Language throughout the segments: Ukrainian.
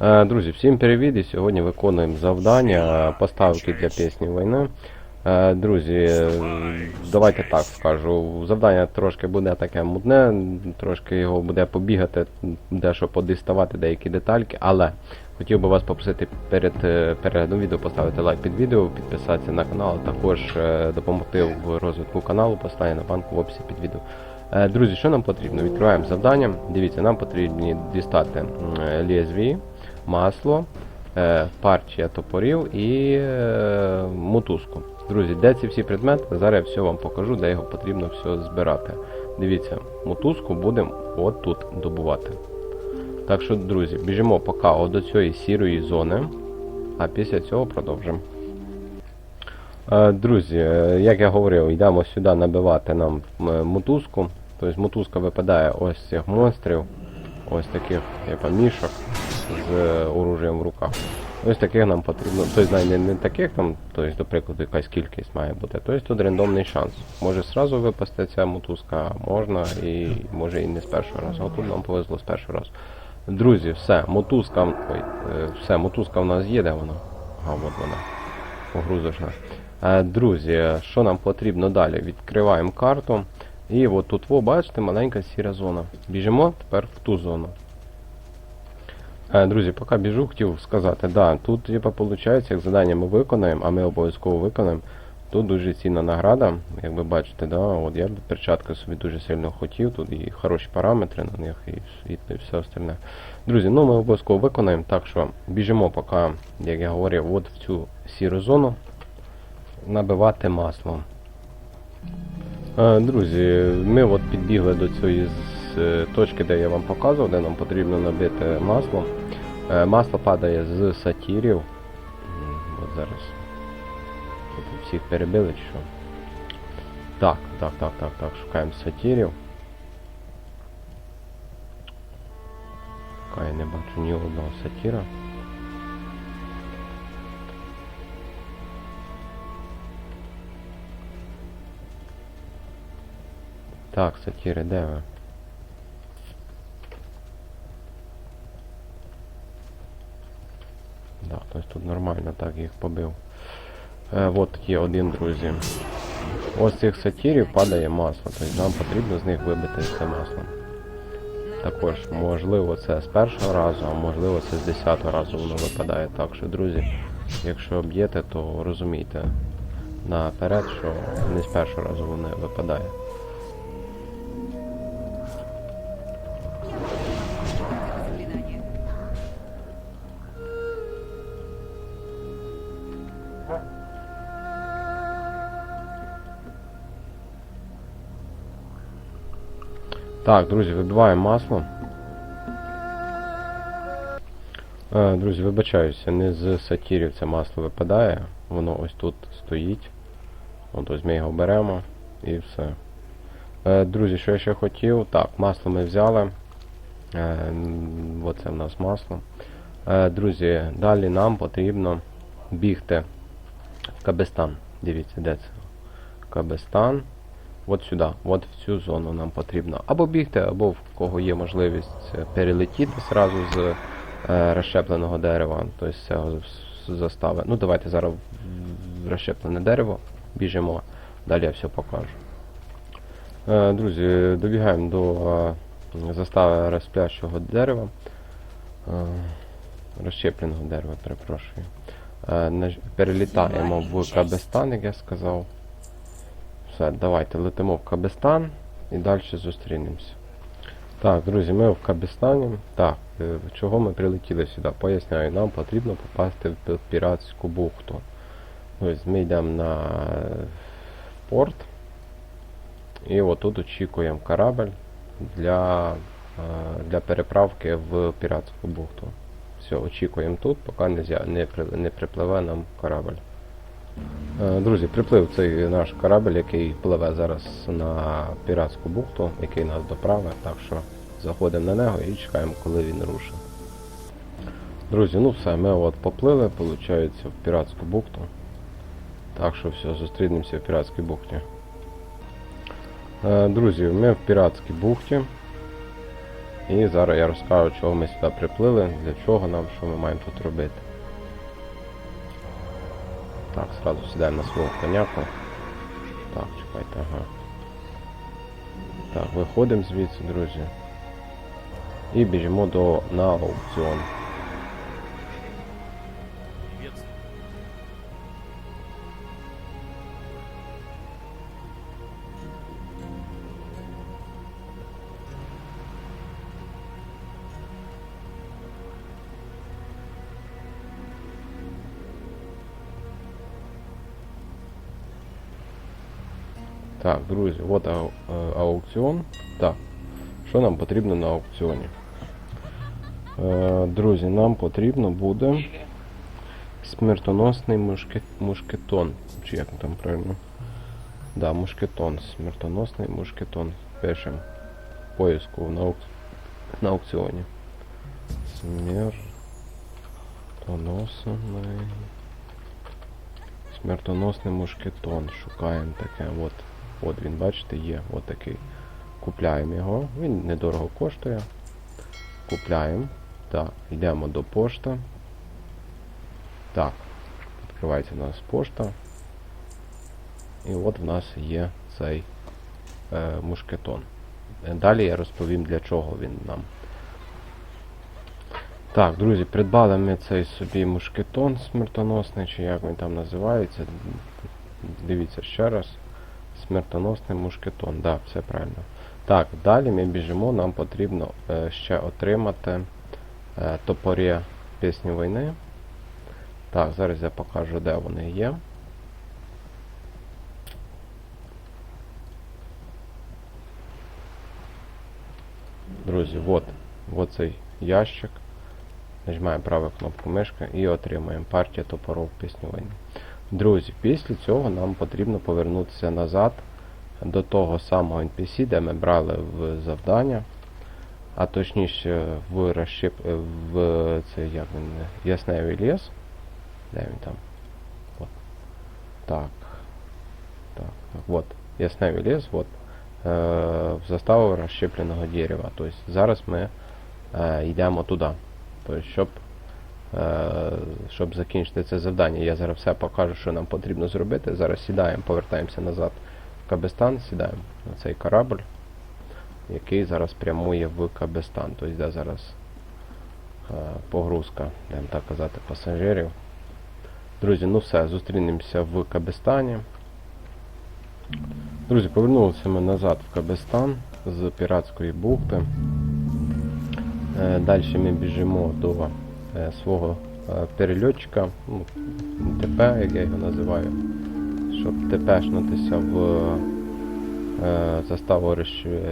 Е, Друзі, всім привіт! І сьогодні виконуємо завдання поставки для пісні війни. Е, Друзі, е, давайте так скажу. Завдання трошки буде таке мудне, трошки його буде побігати, дещо подиставати деякі детальки, але хотів би вас попросити перед переглядом відео поставити лайк під відео, підписатися на канал, а також допомогти в розвитку каналу, поставити на банку в описі під відео. Друзі, що нам потрібно? Відкриваємо завдання. Дивіться, нам потрібні дістати лезвії, масло, е, партія топорів і е, мотузку. Друзі, де ці всі предмети? Зараз я все вам покажу, де його потрібно все збирати. Дивіться, мотузку будемо от тут добувати. Так що, друзі, біжимо поки до цієї сірої зони, а після цього продовжимо. Е, Друзі, як я говорив, йдемо сюди набивати нам мотузку. Тобто мотузка випадає ось цих монстрів, ось таких типа мішок з е, оружієм в руках. Ось таких нам потрібно. Тобто не, не таких там, тобто, до прикладу, якась кількість має бути. Тобто тут рандомний шанс. Може зразу випасти ця мотузка, можна і може і не з першого разу. А тут нам повезло з першого разу. Друзі, все, мотузка. Ой, е, все, мотузка в нас є, де вона? А, от вона. Погрузочна. Е, Друзі, що нам потрібно далі? Відкриваємо карту. І от тут, ви бачите, маленька сіра зона. Біжимо тепер в ту зону. Е, Друзі, поки біжу, хотів сказати, да, тут, типа, виходить, як завдання ми виконаємо, а ми обов'язково виконаємо. Тут дуже цінна награда, як ви бачите, да, от я перчатки собі дуже сильно хотів, тут і хороші параметри на них, і, і, і все остальне. Друзі, ну ми обов'язково виконаємо, так що біжимо поки, як я говорив, от в цю сіру зону набивати маслом. Е, Друзі, ми от підбігли до цієї з- е, точки, де я вам показував, де нам потрібно набити масло. Е, Масло падає з сатірів. От зараз. Тут всіх перебили чи що? Так, так, так, так, так. Шукаємо сатірів. Я не бачу ні одного сатіра. Так, сатіри, де ви? Да, хтось тут нормально так їх побив. Е, от є один, друзі. Ось цих сатірів падає масло, тобто нам потрібно з них вибити це масло. Також, можливо, це з першого разу, а можливо це з десятого разу воно випадає. Так що, друзі, якщо б'єте, то розумійте наперед, що не з першого разу воно випадає. Так, друзі, вибиваємо масло. Е, друзі, вибачаюся, не з сатірів це масло випадає. Воно ось тут стоїть. От ось ми його беремо і все. Е, друзі, що я ще хотів? Так, масло ми взяли. Е, оце в нас масло. Друзі, далі нам потрібно бігти в Кабестан. Дивіться, де це? Кабестан. От сюди, от в цю зону нам потрібно або бігти, або в кого є можливість е, перелетіти зразу з е, розщепленого дерева, тобто з цього застави. Ну давайте зараз в- розщеплене дерево біжимо, далі я все покажу. Е, друзі, добігаємо до застави розплящого дерева. Розщепленого дерева, перепрошую. Перелітаємо в Кабестан, як я сказав. Все, давайте летимо в Кабестан і далі зустрінемося. Так, друзі, ми в Кабестані. Так, е, чого ми прилетіли сюди? Поясняю, нам потрібно попасти в піратську бухту. Ось ми йдемо на порт. І отут очікуємо корабль для, е, для переправки в піратську бухту. Все, очікуємо тут, поки не, не, не припливе нам корабль. Е, Друзі, приплив цей наш корабль, який пливе зараз на піратську бухту, який нас доправить, так що заходимо на нього і чекаємо, коли він рушить. Друзі, ну все, ми от поплили, виходить, в піратську бухту. Так що все, зустрінемося в піратській бухті. Е, Друзі, ми в піратській бухті. І зараз я розкажу, чого ми сюди приплили, для чого нам, що ми маємо тут робити. Так, сразу сідаємо на свого коняку. Так, чекайте, ага. Так, виходимо звідси, друзі. І біжимо до на аукціон. Так, друзі, от ау- аукціон. Так, що нам потрібно на аукціоні? Е, друзі, нам потрібно буде смертоносний мушке, мушкетон. Чи як там правильно? Да, мушкетон. Смертоносний мушкетон. Пишемо поиску на, аук... на аукціоні. Смертоносний. Смертоносний мушкетон. Шукаємо таке. От. От він, бачите, є. От такий. Купляємо його. Він недорого коштує. Купляємо. Так, йдемо до пошта. Так. Відкривається у нас пошта. І от в нас є цей е, мушкетон. Далі я розповім для чого він нам. Так, друзі, придбали ми цей собі мушкетон смертоносний, чи як він там називається. Дивіться ще раз. Смертоносний мушкетон, да, все правильно. Так, далі ми біжимо, нам потрібно е, ще отримати е, топорі пісні війни. Так, зараз я покажу, де вони є. Друзі, от, от цей ящик. Нажимаємо праву кнопку мишки і отримаємо партію топоров пісні війни. Друзі, після цього нам потрібно повернутися назад до того самого NPC, де ми брали в завдання, а точніше в розщеп... в цей як він, ясневий ліс. Де він там? От. Так. Так, так, от. Ясневий ліс, от. Е, в заставу розщепленого дерева. Тобто зараз ми е, йдемо туди. Тобто, щоб щоб закінчити це завдання. Я зараз все покажу, що нам потрібно зробити. Зараз сідаємо, повертаємося назад в Кабестан, сідаємо на цей корабль, який зараз прямує в Кабестан. Тобто йде зараз е, погрузка, будемо так казати, пасажирів. Друзі, ну все, зустрінемося в Кабестані. Друзі, повернулися ми назад в Кабестан з піратської бухти. Е, Далі ми біжимо до е, свого е, перельотчика, ну, ТП, як я його називаю, щоб ТПшнутися в е, заставу е,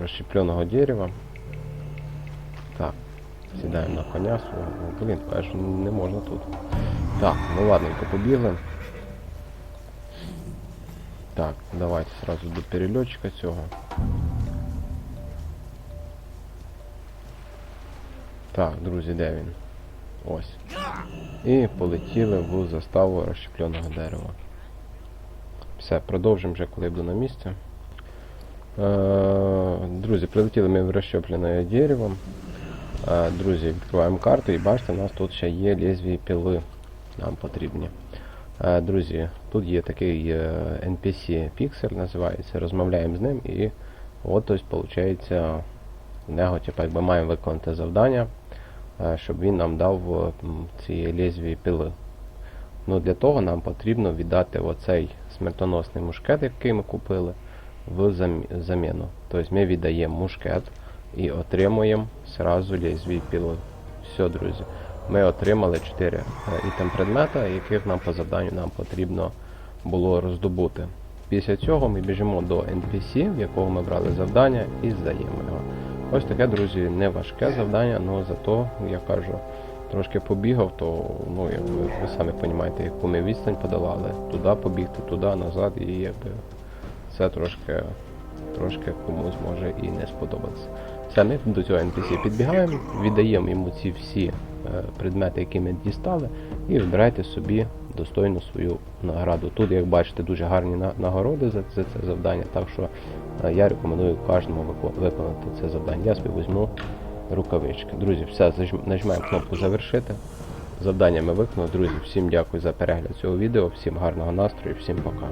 розщепленого дерева. Так, сідаємо на коня свого. О, Блін, кажеш, не можна тут. Так, ну ладненько, побігли. Так, давайте сразу до перельотчика цього. Так, друзі, де він? Ось. І полетіли в заставу розщепленого дерева. Все, продовжимо вже, коли я буду на місці. Е, друзі, прилетіли ми в розщеплене дерево. Е, друзі, відкриваємо карту і бачите, у нас тут ще є лезвії піли. Нам потрібні. Е, друзі, тут є такий NPC Pixel називається. Розмовляємо з ним і от ось виходить в нього, типу, якби маємо виконати завдання, щоб він нам дав е, ці лезвії пили. Ну, для того нам потрібно віддати оцей смертоносний мушкет, який ми купили, в заміну. Тобто ми віддаємо мушкет і отримуємо сразу лезвій піли. Все, друзі. Ми отримали 4 ітем предмета, яких нам по завданню нам потрібно було роздобути. Після цього ми біжимо до NPC, в якого ми брали завдання, і здаємо його. Ось таке, друзі, не важке завдання, але зато, я кажу, трошки побігав, то ну, якби, ви самі розумієте, яку ми відстань подолали. Туди побігти, туди, назад, і якби це трошки, трошки комусь може і не сподобатися. Все, ми до цього NPC підбігаємо, віддаємо йому ці всі е, предмети, які ми дістали, і вибирайте собі достойну свою награду. Тут, як бачите, дуже гарні нагороди за, це завдання, так що е, я рекомендую кожному виконати це завдання. Я собі візьму рукавички. Друзі, все, нажимаємо кнопку завершити. Завдання ми виконали. Друзі, всім дякую за перегляд цього відео, всім гарного настрою, всім пока.